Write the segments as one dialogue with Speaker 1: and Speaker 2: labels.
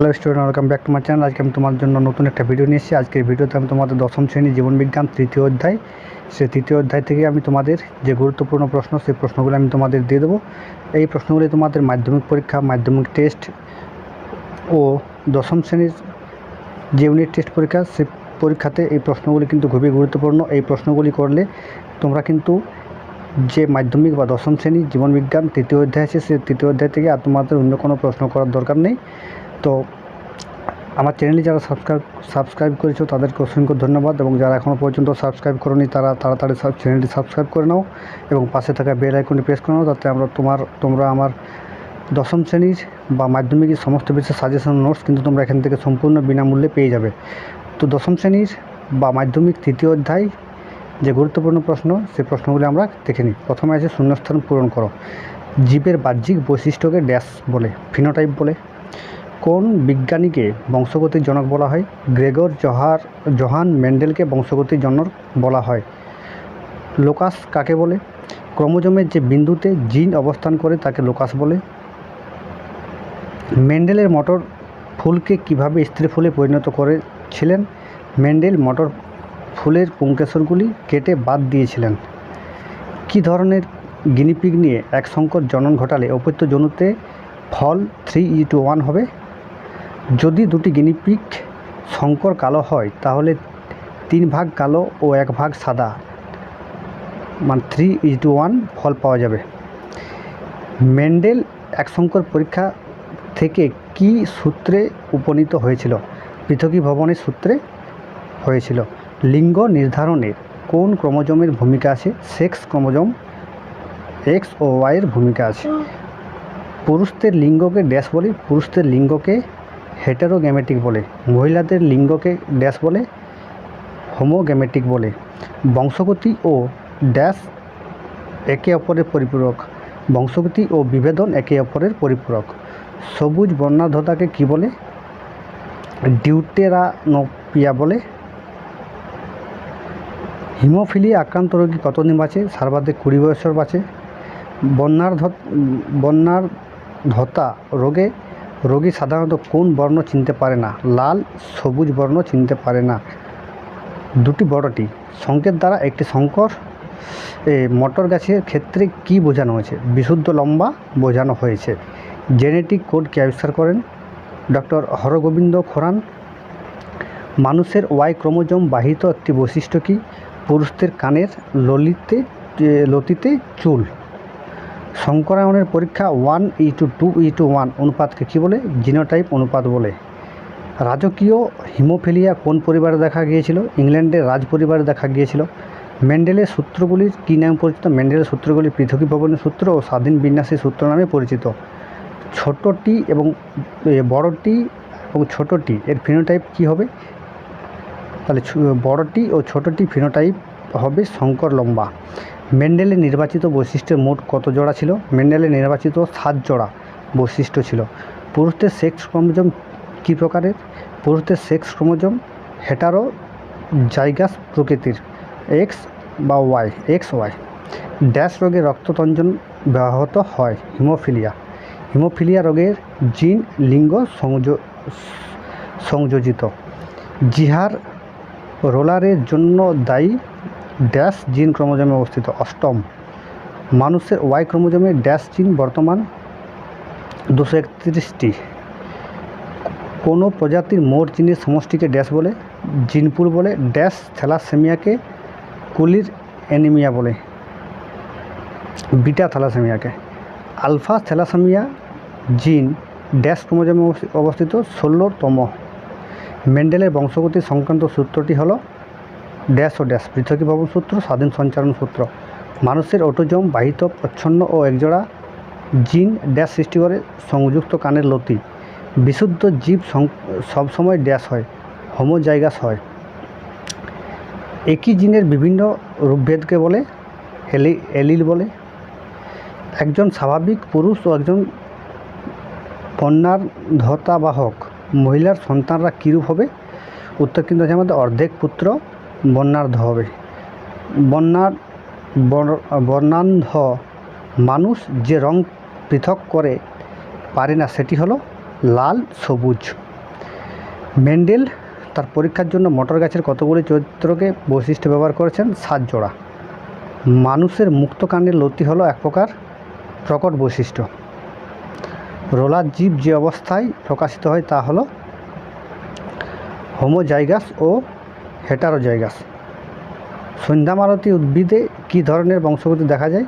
Speaker 1: Hello student welcome back to my channel আজকে আমি তোমার জন্য নতুন একটা ভিডিও নিয়ে এসেছি। আজকের ভিডিওতে আমি তোমাদের দশম শ্রেণি জীবনবিজ্ঞান তৃতীয় অধ্যায়। সেই তৃতীয় অধ্যায় থেকে আমি তোমাদের যে গুরুত্বপূর্ণ প্রশ্ন, সেই প্রশ্নগুলো আমি তোমাদের দিয়ে দেবো। এই প্রশ্নগুলি তোমাদের মাধ্যমিক পরীক্ষা, মাধ্যমিক টেস্ট ও দশম শ্রেণির যে ইউনিট টেস্ট পরীক্ষা সে পরীক্ষাতে এই প্রশ্নগুলি কিন্তু খুবই গুরুত্বপূর্ণ। এই প্রশ্নগুলি করলে তোমরা কিন্তু যে মাধ্যমিক বা দশম শ্রেণি জীবনবিজ্ঞান তৃতীয় অধ্যায় আছে, সেই তৃতীয় অধ্যায় থেকে আর তোমাদের অন্য কোনো প্রশ্ন করার দরকার নেই। তো আমার চ্যানেলে যারা সাবস্ক্রাইব সাবস্ক্রাইব করেছ, তাদেরকে অসংখ্য ধন্যবাদ এবং যারা এখনও পর্যন্ত সাবস্ক্রাইব করনি, তারা তাড়াতাড়ি সব চ্যানেলটি সাবস্ক্রাইব করে নাও এবং পাশে থাকা বেল আইকনটি প্রেস করে নাও যাতে আমরা তোমার, তোমরা আমার দশম শ্রেণির বা মাধ্যমিকের সমস্ত বিষয়ের সাজেশন নোটস কিন্তু তোমরা এখান থেকে সম্পূর্ণ বিনামূল্যে পেয়ে যাবে। তো দশম শ্রেণির বা মাধ্যমিক তৃতীয় অধ্যায় যে গুরুত্বপূর্ণ প্রশ্ন সেই প্রশ্নগুলি আমরা দেখে নিই। প্রথমে আছে শূন্যস্থান পূরণ করো। জীবের বাহ্যিক বৈশিষ্ট্যকে ড্যাশ বলে ফিনোটাইপ বলে। কোন বিজ্ঞানীকে বংশগতির জনক বলা হয়? গ্রেগর জহার, জোহান মেন্ডেলকে বংশগতির জনক বলা হয়। লোকাস কাকে বলে? ক্রোমোজোমের যে বিন্দুতে জিন অবস্থান করে তাকে লোকাস বলে। মেন্ডেলের মটর ফুলকে কীভাবে স্ত্রী ফুলে পরিণত করেছিলেন? মেন্ডেল মটর ফুলের পুঙ্কেশ্বরগুলি কেটে বাদ দিয়েছিলেন। কী ধরনের গিনিপিগ নিয়ে এক সংকট জনন ঘটালে অপত্য জনুতে ফল থ্রি ই টু ওয়ান হবে? যদি দুটি গিনিপিগ শঙ্কর কালো হয়, তাহলে তিন ভাগ কালো ও এক ভাগ সাদা। মানে থ্রি ইজ টু ওয়ান ফল পাওয়া যাবে। মেন্ডেল এক সংকর পরীক্ষা থেকে কি সূত্রে উপনীত হয়েছিল? পৃথকী ভবনের সূত্রে হয়েছিল। লিঙ্গ নির্ধারণের কোন ক্রোমোজোমের ভূমিকা আছে? সেক্স ক্রোমোজোম, এক্স ও ওয়াইয়ের ভূমিকা আছে। পুরুষদের লিঙ্গকে ড্যাশ বলে পুরুষদের লিঙ্গকে হেটেরোগ্যামেটিক বলে, মহিলাদের লিঙ্গকে ড্যাশ বলে, হোমোগ্যামেটিক বলে। বংশগতি ও ড্যাশ একে অপরের পরিপূরক। বংশগতি ও বিভেদন একে অপরের পরিপূরক। সবুজ বর্ণাঢ্যতাকে কী বলে? ডিউটেরানোপিয়া বলে। হিমোফিলিয়া আক্রান্ত রোগী কতদিন বাঁচে? সর্বাধিক কুড়ি বছর বাঁচে। বন্যার বন্যার ধতা রোগে রোগী সাধারণত কোন বর্ণ চিনতে পারে না? লাল, সবুজ বর্ণ চিনতে পারে না। দুটি বড়টি সংকেত দ্বারা একটি সংকর মটর গাছের ক্ষেত্রে কি বোঝানো হয়েছে? বিশুদ্ধ লম্বা বোঝানো হয়েছে। জেনেটিক কোড কে আবিষ্কার করেন? ডক্টর হরগোবিন্দ খোরান। মানুষের ওয়াই ক্রোমোজোম বাহিত একটি বৈশিষ্ট্য কি? পুরুষদের কানের ললিতে লতিতে চুল। সংকরায়নের পরীক্ষা one is to two is to one অনুপাতকে কী বলে? জিনোটাইপ অনুপাত বলে। রাজকীয় হিমোফিলিয়া কোন পরিবারে দেখা গিয়েছিল? ইংল্যান্ডের রাজ পরিবারে দেখা গিয়েছিল। মেন্ডেলের সূত্রগুলির কী নামে পরিচিত? মেন্ডেলের সূত্রগুলি পৃথকী ভবনের সূত্র ও স্বাধীন বিন্যাসী সূত্র নামে পরিচিত। ছোটটি এবং এ, বড়টি এবং ছোটটি এর ফিনোটাইপ কী হবে? তাহলে বড়টি ও ছোটটি ফিনোটাইপ হবে শঙ্কর লম্বা। মেন্ডেলের নির্বাচিত বৈশিষ্ট্যের মোট কত জোড়া ছিল? মেন্ডেলের নির্বাচিত সাত জোড়া বৈশিষ্ট্য ছিল। পুরুষদের সেক্স ক্রোমোজোম কী প্রকারের? পুরুষদের সেক্স ক্রোমোজোম হেটারো জাইগাস প্রকৃতির এক্স বা ওয়াই এক্স ওয়াই ড্যাশ রোগে রক্ততঞ্জন ব্যাহত হয় হিমোফিলিয়া। হিমোফিলিয়া রোগের জিন লিঙ্গ সংযো সংযোজিত। জিহার রোলারের জন্য দায়ী ড্যাশ জিন ক্রোমোজোমে অবস্থিত। অষ্টম, মানুষের ওয়াই ক্রোমোজোমে ড্যাশ জিন বর্তমান দুশো একত্রিশটি। কোনো প্রজাতির মোট জিনের সমষ্টিকে ড্যাশ বলে জিনপুর বলে, ড্যাশ থ্যালাসেমিয়াকে কুলির অ্যানিমিয়া বলে, বিটা থ্যালাসেমিয়াকে। আলফা থ্যালাসেমিয়া জিন ড্যাশ ক্রোমোজোমে অবস্থি- অবস্থিত ষোলোতম মেন্ডেলের বংশগতি সংক্রান্ত সূত্রটি হলো ড্যাশ ও ড্যাশ। পৃথকী ভবন সূত্র, স্বাধীন সঞ্চারণ সূত্র। মানুষের অটোজম, বাহিত, প্রচ্ছন্ন ও একজোড়া জিন ড্যাশ সৃষ্টি করে সংযুক্ত কানের লতি। বিশুদ্ধ জীব সবসময় ড্যাশ হয়, হোমোজাইগাস হয়। একই জিনের বিভিন্ন রূপভেদকে বলে এলি এলিল বলে। একজন স্বাভাবিক পুরুষ ও একজন কন্যার ধতাবাহক মহিলার সন্তানরা কীরূপ হবে? উত্তর কিন্তু আছে আমাদের অর্ধেক পুত্র বর্ণার্ধ হবে। বর- বর্ণান্ধ মানুষ যে রং পৃথক করে পারে না, সেটি হলো লাল, সবুজ। মেন্ডেল তার পরীক্ষার জন্য মটর গাছের কতগুলি চরিত্রকে বৈশিষ্ট্য ব্যবহার করেছেন? সাত জোড়া। মানুষের মুক্তকাণ্ডের লতি হলো এক প্রকার প্রকট বৈশিষ্ট্য। রোলার জীব যে অবস্থায় প্রকাশিত হয় তা হলো হোমোজাইগাস ও হেটারোজাইগাস সন্ধ্যামালতী উদ্ভিদে কী ধরনের বংশগতি দেখা যায়?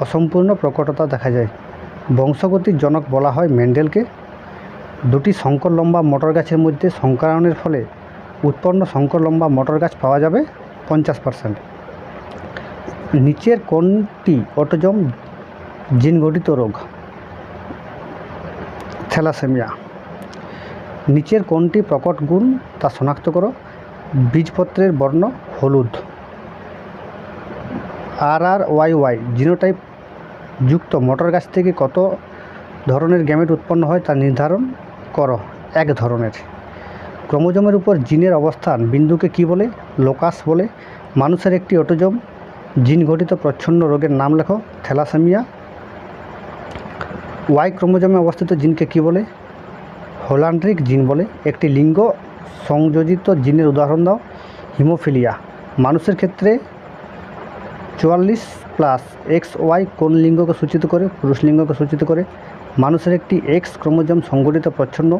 Speaker 1: অসম্পূর্ণ প্রকটতা দেখা যায়। বংশগতির জনক বলা হয় মেন্ডেলকে। দুটি শঙ্কর লম্বা মটর গাছের মধ্যে সংকরায়নের ফলে উৎপন্ন শঙ্কর লম্বা মটর গাছ পাওয়া যাবে পঞ্চাশ পার্সেন্ট। নিচের কোনটি অটোজম জিন গঠিত রোগ? থ্যালাসেমিয়া। নিচের কোনটি প্রকট গুণ তা শনাক্ত করো। বীজপত্রের বর্ণ হলুদ। R R Y Y genotype যুক্ত মটর গাছ থেকে কত ধরনের গ্যামেট উৎপন্ন হয় তা নির্ধারণ করো, এক ধরনের। ক্রোমোজোমের উপর জিনের অবস্থান বিন্দুকে কি বলে? লোকাস বলে। মানুষের একটি অটোজম, জিন ঘটিত প্রচ্ছন্ন রোগের নাম লেখো, থ্যালাসেমিয়া। ওয়াই ক্রোমোজোমে অবস্থিত জিনকে কি বলে? হোলান্ড্রিক জিন বলে। একটি লিঙ্গ সংযোজিত জিনের উদাহরণ দাও। হিমোফিলিয়া। মানুষের ক্ষেত্রে চুয়াল্লিশ প্লাস এক্স ওয়াই কোন লিঙ্গকে সূচিত করে? পুরুষ লিঙ্গকে সূচিত করে। মানুষের একটি এক্স ক্রোমোজোম সংগঠিত প্রচ্ছন্ন।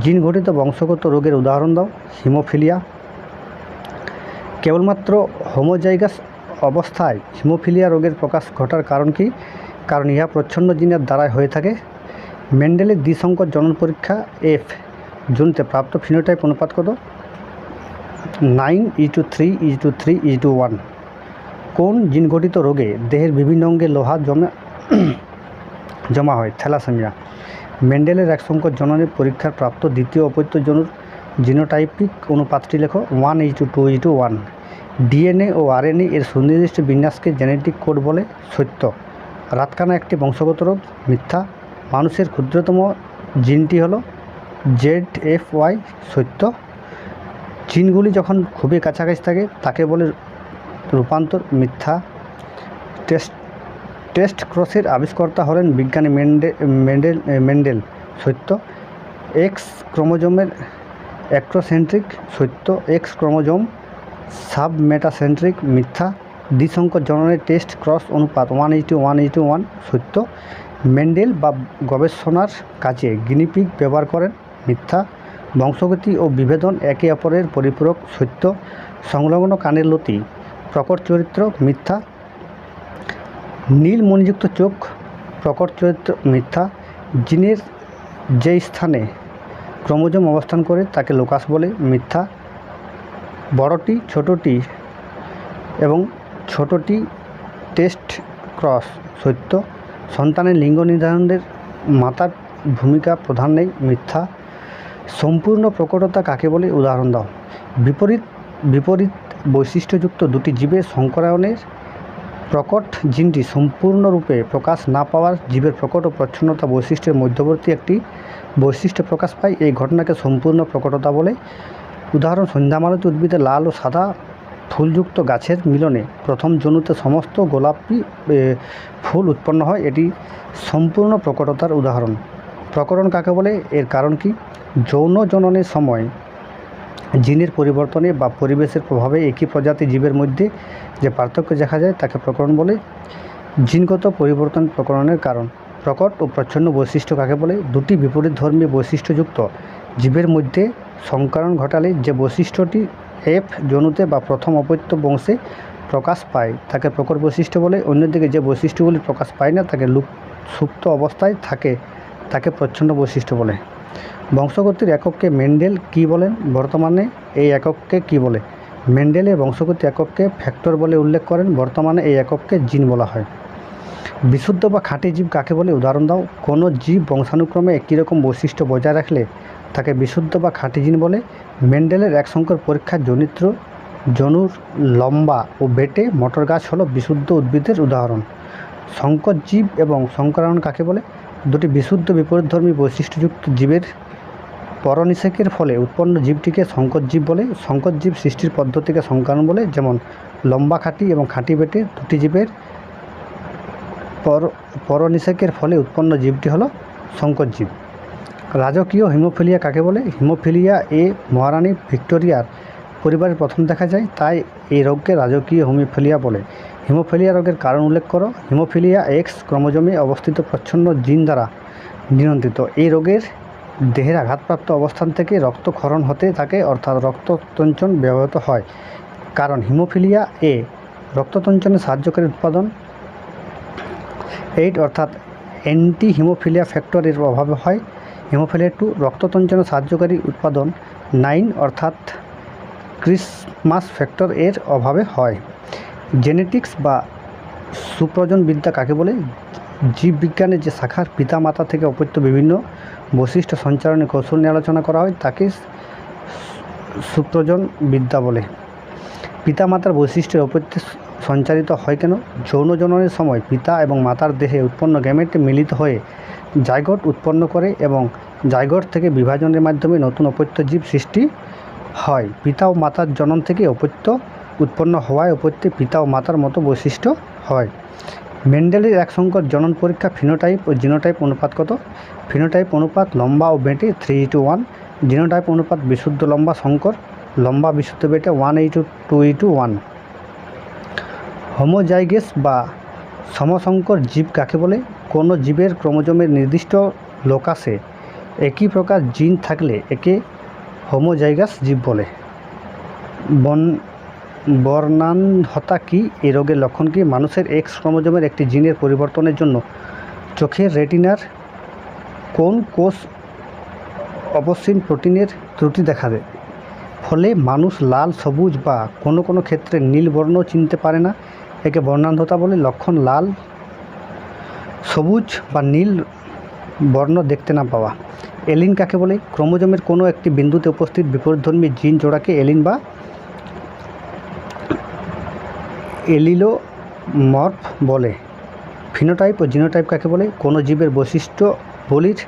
Speaker 1: জিন ঘটিত বংশগত রোগের উদাহরণ দাও। হিমোফিলিয়া। কেবলমাত্র হোমোজাইগাস অবস্থায় হিমোফিলিয়া রোগের প্রকাশ ঘটার কারণ কি? কারণ ইহা প্রচ্ছন্ন জিনের দ্বারাই হয়ে থাকে। মেন্ডেলের দ্বিসংকর জনন পরীক্ষা, এফ জুনতে প্রাপ্ত ফিনোটাইপ অনুপাত কত? Nine is to three, is to three, is to one. কোন জিন ঘটিত রোগে দেহের বিভিন্ন অঙ্গে লোহা জমা জমা হয়? থ্যালাসেমিয়া। মেন্ডেলের এক সংকট জননের পরীক্ষার প্রাপ্ত দ্বিতীয় অপত্য জনুর জিনোটাইপিক অনুপাতটি লেখো। One is to two is to one. DNA O RNA এর সুনির্দিষ্ট বিন্যাসকে জেনেটিক কোড বলে সত্য। রাতকানা একটি বংশগত রোগ, মিথ্যা। মানুষের ক্ষুদ্রতম জিনটি হলো জেড এফ ওয়াই সত্য। চিনগুলি যখন খুবই কাছাকাছি থাকে, তাকে বলে রূপান্তর মিথ্যা। টেস্ট টেস্ট ক্রসের আবিষ্কর্তা হলেন বিজ্ঞানী মেন্ডে মেন্ডেল মেন্ডেল, সত্য। এক্স ক্রোমোজোমের অ্যাক্ট্রোসেন্ট্রিক সত্য। এক্স ক্রোমোজোম সাবমেটাসেন্ট্রিক, মিথ্যা। দ্বিসংকর জননের টেস্ট ক্রস অনুপাত one is to one is to one, সত্য। মেন্ডেল বা গবেষণার কাজে গিনিপিগ ব্যবহার করেন। মিথ্যা, বংশগতি ও বিভেদন একে অপরের পরিপূরক সত্য, সংলগ্ন কানের লতি, প্রকট চরিত্র মিথ্যা, নীল মণিযুক্ত চোখ, প্রকট চরিত্র মিথ্যা, জিনের যে স্থানে ক্রোমোজোম অবস্থান করে তাকে লোকাস বলে মিথ্যা, বড়টি ছোটটি এবং ছোটটি টেস্ট ক্রস সত্য, সন্তানের লিঙ্গ নির্ধারণের মাতার ভূমিকা প্রধান নেই মিথ্যা সম্পূর্ণ প্রকটতা কাকে বলে? উদাহরণ দাও। বিপরীত বিপরীত বৈশিষ্ট্যযুক্ত দুটি জীবের সংকরায়নের প্রকট জিনটি সম্পূর্ণরূপে প্রকাশ না পাওয়ার জীবের প্রকট ও প্রচ্ছন্নতা বৈশিষ্ট্যের মধ্যবর্তী একটি বৈশিষ্ট্য প্রকাশ পায়। এই ঘটনাকে সম্পূর্ণ প্রকটতা বলে। উদাহরণ, সন্ধ্যামালতী উদ্ভিদে লাল ও সাদা ফুলযুক্ত গাছের মিলনে প্রথম জনুতে সমস্ত গোলাপি ফুল উৎপন্ন হয়। এটি সম্পূর্ণ প্রকটতার উদাহরণ। প্রকরণ কাকে বলে? এর কারণ কি? যৌন জননের সময় জিনের পরিবর্তনে বা পরিবেশের প্রভাবে একই প্রজাতি জীবের মধ্যে যে পার্থক্য দেখা যায় তাকে প্রকরণ বলে জিনগত পরিবর্তন প্রকরণের কারণ। প্রকট ও প্রচ্ছন্ন বৈশিষ্ট্য কাকে বলে? দুটি বিপরীত ধর্মী বৈশিষ্ট্যযুক্ত জীবের মধ্যে সংকরণ ঘটালে যে বৈশিষ্ট্যটি এফ জনুতে বা প্রথম অপত্য বংশে প্রকাশ পায়, তাকে প্রকট বৈশিষ্ট্য বলে। অন্যদিকে যে বৈশিষ্ট্যগুলি প্রকাশ পায় না, তাকে লুপ সুপ্ত অবস্থায় থাকে। তাকে প্রচ্ছন্ন বৈশিষ্ট্য বলে। বংশগতির একককে মেন্ডেল কি বলেন? বর্তমানে এই একককে কি বলে? মেন্ডেলে বংশগতি একককে ফ্যাক্টর বলে উল্লেখ করেন, বর্তমানে এই একককে জিন বলা হয়। বিশুদ্ধ বা খাঁটি জীব কাকে বলে? উদাহরণ দাও। কোনো জীব বংশানুক্রমে একই রকম বৈশিষ্ট্য বজায় রাখলে তাকে বিশুদ্ধ বা খাঁটি জিন বলে? মেন্ডেলের এক সংকর পরীক্ষার জনিত্র জনুর লম্বা ও বেটে মটর গাছ হলো বিশুদ্ধ উদ্ভিদের উদাহরণ। সংকর জীব এবং সংকরায়ন কাকে বলে? দুটি বিশুদ্ধ বিপরীতধর্মী বৈশিষ্ট্যযুক্ত জীবের পরনিষেকের ফলে উৎপন্ন জীবটিকে সংকর জীব বলে সংকর জীব সৃষ্টির পদ্ধতিকে সংকরণ বলে, যেমন লম্বা খাঁটি এবং খাঁটি বেটে দুটি জীবের পর, পরনিষেকের ফলে উৎপন্ন জীবটি হলো সংকর জীব। রাজকীয় হিমোফিলিয়া কাকে বলে? হিমোফিলিয়া এ মহারানী ভিক্টোরিয়ার পরিবারে প্রথম দেখা যায়, তাই এই রোগকে রাজকীয় হিমোফিলিয়া বলে। হিমোফিলিয়া রোগের কারণ উল্লেখ করো। হিমোফিলিয়া এক্স ক্রোমোজোমে অবস্থিত প্রচ্ছন্ন জিন দ্বারা নিয়ন্ত্রিত। এই রোগের দেহের আঘাতপ্রাপ্ত অবস্থান থেকে রক্তক্ষরণ হতে থাকে, অর্থাৎ রক্ততঞ্চন ব্যবহৃত হয়। কারণ হিমোফিলিয়া এ রক্ততঞ্চনে সাহায্যকারী উৎপাদন। এইট অর্থাৎ অ্যান্টি হিমোফিলিয়া ফ্যাক্টরের অভাবে হয়। হিমোফিলিয়া টু রক্ততঞ্চনে সাহায্যকারী উৎপাদন। নাইন অর্থাৎ ক্রিসমাস ফ্যাক্টর এর অভাবে হয়। জেনেটিক্স বা সুপ্রজন বিদ্যা কাকে বলে? জীববিজ্ঞানের যে শাখার পিতামাতা থেকে অপত্য বিভিন্ন বৈশিষ্ট্য সঞ্চালনের কৌশল নিয়ে আলোচনা করা হয়, তাকে সুপ্রজন বিদ্যা বলে। পিতামাতার বৈশিষ্ট্যের অপত্যে সঞ্চারিত হয় কেন? যৌন জননের সময় পিতা এবং মাতার দেহে উৎপন্ন গ্যামেট মিলিত হয়ে জাইগট উৎপন্ন করে এবং জাইগট থেকে বিভাজনের মাধ্যমে নতুন অপত্য জীব সৃষ্টি হয়। পিতা ও মাতার জনন থেকে অপত্য উৎপন্ন হওয়ায় অপত্যে পিতা ও মাতার মতো বৈশিষ্ট্য হয়। মেন্ডেলের এক সংকর জনন পরীক্ষা ফিনোটাইপ ও জিনোটাইপ অনুপাত কত? ফিনোটাইপ অনুপাত লম্বা ও বেটে থ্রি টু ওয়ান জিনোটাইপ অনুপাত বিশুদ্ধ লম্বা সংকর, লম্বা বিশুদ্ধ বেটে one is to two is to one homozygous বা সমসংকর জীব কাকে বলে? কোনো জীবের ক্রোমোজোমের নির্দিষ্ট লোকাসে একই প্রকার জিন থাকলে একে হোমোজাইগাস জীব বলে। বন বর্ণানহতা কি? এই রোগের লক্ষণ কি? মানুষের এক্স ক্রোমোজোমের একটি জিনের পরিবর্তনের জন্য চোখের রেটিনার কোন কোষ অবসীন প্রোটিনের ত্রুটি দেখা দেয় ফলে মানুষ লাল, সবুজ বা কোনো কোনো ক্ষেত্রে নীল বর্ণ চিনতে পারে না। একে বর্ণান্ধতা বলে। লক্ষণ লাল, সবুজ বা নীল বর্ণ দেখতে না পাওয়া। এলিন কাকে বলে? ক্রোমোজোমের কোনো একটি বিন্দুতে উপস্থিত বিপরীতধর্মী জিন জোড়াকে এলিন বা এলিলো মর্ফ বলে। ফিনোটাইপ ও জিনোটাইপ কাকে বলে? কোনো জীবের বৈশিষ্ট্য বলির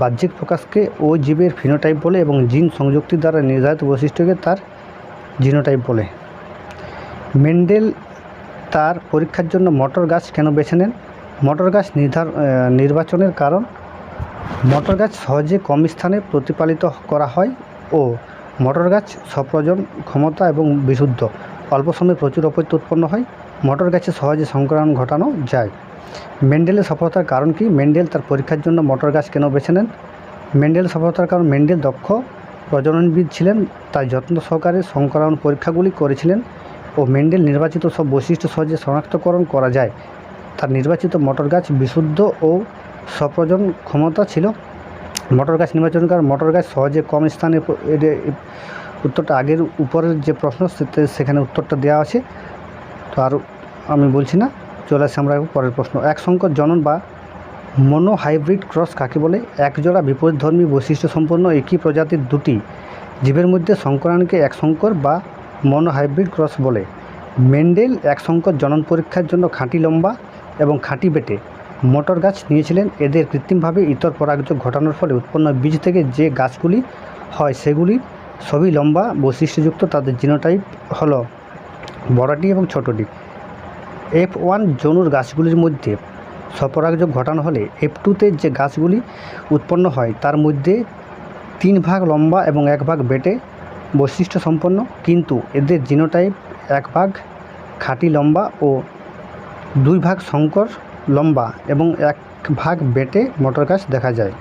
Speaker 1: বাহ্যিক প্রকাশকে ও জীবের ফিনোটাইপ বলে এবং জিন সংযুক্তি দ্বারা নির্ধারিত বৈশিষ্ট্যকে তার জিনোটাইপ বলে। মেন্ডেল তার পরীক্ষার জন্য মটর গাছ কেন বেছে নেন? মটর গাছ নির্ধার নির্বাচনের কারণ মটর গাছ সহজে কম স্থানে প্রতিপালিত করা হয় ও মটর গাছ সপ্রজন ক্ষমতা এবং বিশুদ্ধ। অল্প সময়ে প্রচুর অপত্য উৎপন্ন হয়। মটর গাছে সহজে সংক্রমণ ঘটানো যায়। মেন্ডেলের সফলতার কারণ কি? মেন্ডেল তার পরীক্ষার জন্য মটর গাছ কেন বেছে নেন? মেন্ডেল সফলতার কারণ মেন্ডেল দক্ষ প্রজননবিদ ছিলেন, তাই যত্ন সহকারে সংক্রমণ পরীক্ষাগুলি করেছিলেন ও মেন্ডেল নির্বাচিত সব বৈশিষ্ট্য সহজে শনাক্তকরণ করা যায়। তার নির্বাচিত মটর গাছ বিশুদ্ধ ও স্বপ্রজন ক্ষমতা ছিল। মটর গাছ নির্বাচন কারণ মটর গাছ সহজে কম স্থানে উত্তরটা আগের উপরের যে প্রশ্ন সেখানে উত্তরটা দেওয়া আছে। তো আর আমি বলছি না, চলে আসছি আমরা পরের প্রশ্ন। এক সংকর জনন বা মনো হাইব্রিড ক্রস কাকে বলে? একজোড়া বিপরীতধর্মী বৈশিষ্ট্য সম্পন্ন একই প্রজাতির দুটি। জীবের মধ্যে সংকরণকে এক সংকর বা মনো হাইব্রিড ক্রস বলে। মেন্ডেল এক সংকর জনন পরীক্ষার জন্য খাঁটি লম্বা এবং খাঁটি বেটে। মটর গাছ নিয়েছিলেন। এদের কৃত্রিমভাবে ইতর পরাগযোগ ঘটানোর ফলে উৎপন্ন বীজ থেকে যে গাছগুলি হয় সেগুলি সবই লম্বা বৈশিষ্ট্যযুক্ত তাদের জিনোটাইপ হলো বড়টি এবং ছোটটি। এফ ওয়ান যনুর গাছগুলির মধ্যে স্বপরাগযোগ ঘটানো হলে এফ টুতে যে গাছগুলি উৎপন্ন হয়, তার মধ্যে তিন ভাগ লম্বা এবং এক ভাগ বেটে বৈশিষ্ট্য সম্পন্ন কিন্তু এদের জিনোটাইপ এক ভাগ খাঁটি লম্বা ও দুই ভাগ শঙ্কর লম্বা এবং এক ভাগ বেটে মোটর গাছ দেখা যায়।